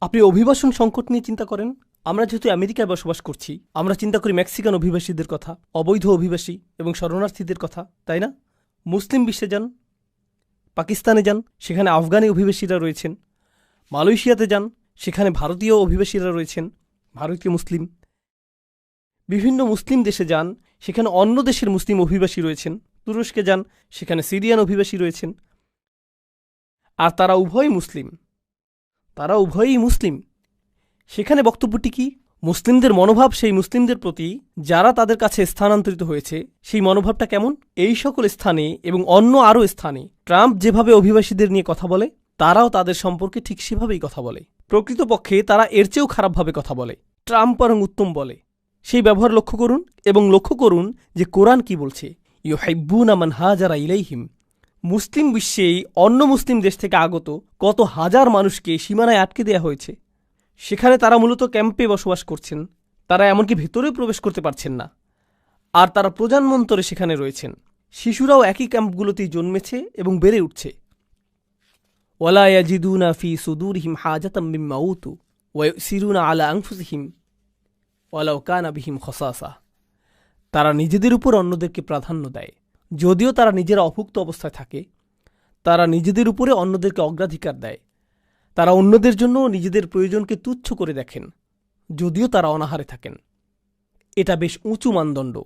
আপনি অভিবাসন সংকট নিয়ে চিন্তা করেন? আমরা যেহেতু আমেরিকায় বসবাস করছি, আমরা চিন্তা করি মেক্সিকান অভিবাসীদের কথা, অবৈধ অভিবাসী এবং শরণার্থীদের কথা, তাই না? মুসলিম বিশ্বে যান, পাকিস্তানে যান, সেখানে আফগানি অভিবাসীরা রয়েছেন। মালয়েশিয়াতে যান, সেখানে ভারতীয় অভিবাসীরা রয়েছেন, ভারতীয় মুসলিম। বিভিন্ন মুসলিম দেশে যান, সেখানে অন্য দেশের মুসলিম অভিবাসী রয়েছেন। তুরস্কে যান, সেখানে সিরিয়ান অভিবাসী রয়েছেন। আর তারা উভয়ই মুসলিম। তারা উভয়ই মুসলিম। সেখানে বক্তব্যটি কি? মুসলিমদের মনোভাব সেই মুসলিমদের প্রতি যারা তাদের কাছে স্থানান্তরিত হয়েছে, সেই মনোভাবটা কেমন? এই সকল স্থানে এবং অন্য আরও স্থানে ট্রাম্প যেভাবে অভিবাসীদের নিয়ে কথা বলে, তারাও তাদের সম্পর্কে ঠিক সেভাবেই কথা বলে। প্রকৃতপক্ষে তারা এর চেয়েও খারাপভাবে কথা বলে। ট্রাম্প বরং উত্তম বলে। সেই ব্যবহার লক্ষ্য করুন এবং লক্ষ্য করুন যে কোরআন কি বলছে। ইউ হাইব্বুন আমান হাজারা ইলাইহিম। মুসলিম বিশ্বেই অন্য মুসলিম দেশ থেকে আগত কত হাজার মানুষকে সীমানায় আটকে দেওয়া হয়েছে। সেখানে তারা মূলত ক্যাম্পে বসবাস করছেন। তারা এমনকি ভেতরে প্রবেশ করতে পারছেন না। আর তারা প্রজন্মান্তরে সেখানে রয়েছেন। শিশুরাও একই ক্যাম্পগুলোতেই জন্মেছে এবং বেড়ে উঠছে। ওয়ালা ইয়াজিদুনা ফি সুদুরহিম হাজাতাম মিম্মা উতু ওয়ায়ুসিরুনা আলা আনফুসিহিম ওয়ালাউ কানা বিহিম খসাসা। তারা নিজেদের উপর অন্যদেরকে প্রাধান্য দেয়। যদিও তারা নিজেরা অভুক্ত অবস্থায় থাকে, তারা নিজেদের উপরে অন্যদেরকে অগ্রাধিকার দেয়। তারা অন্যদের জন্য নিজেদের প্রয়োজনকে তুচ্ছ করে দেখেন, যদিও তারা অনাহারে থাকেন। এটা বেশ উঁচু মানদণ্ড।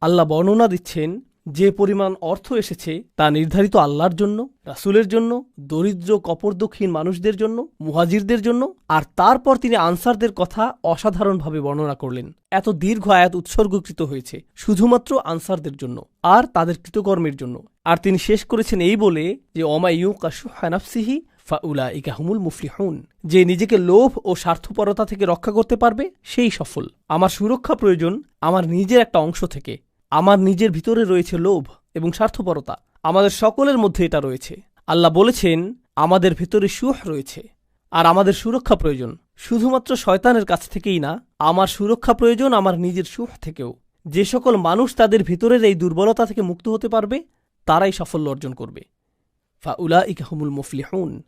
আল্লাহ বর্ণনা দিচ্ছেন যে পরিমাণ অর্থ এসেছে তা নির্ধারিত আল্লাহর জন্য, রাসুলের জন্য, দরিদ্র কপরদক্ষিণ মানুষদের জন্য, মুহাজিরদের জন্য, আর তারপর তিনি আনসারদের কথা অসাধারণভাবে বর্ণনা করলেন। এত দীর্ঘ আয়াত উৎসর্গকৃত হয়েছে শুধুমাত্র আনসারদের জন্য, আর তাদের কৃতকর্মের জন্য। আর তিনি শেষ করেছেন এই বলে যে অমায়ু কাশু হানাফসিহি ফাউলা ইকাহুমুল মুফলিহুন। যে নিজেকে লোভ ও স্বার্থপরতা থেকে রক্ষা করতে পারবে, সেই সফল। আমার সুরক্ষা প্রয়োজন আমার নিজের একটা অংশ থেকে। আমার নিজের ভিতরে রয়েছে লোভ এবং স্বার্থপরতা। আমাদের সকলের মধ্যে এটা রয়েছে। আল্লাহ বলেছেন, আমাদের ভিতরে সুহ রয়েছে আর আমাদের সুরক্ষা প্রয়োজন। শুধুমাত্র শয়তানের কাছ থেকেই না, আমার সুরক্ষা প্রয়োজন আমার নিজের সুখ থেকেও। যে সকল মানুষ তাদের ভিতরের এই দুর্বলতা থেকে মুক্ত হতে পারবে, তারাই সাফল্য অর্জন করবে। ফা উলা ইকাহুমুল মুফলিহুন।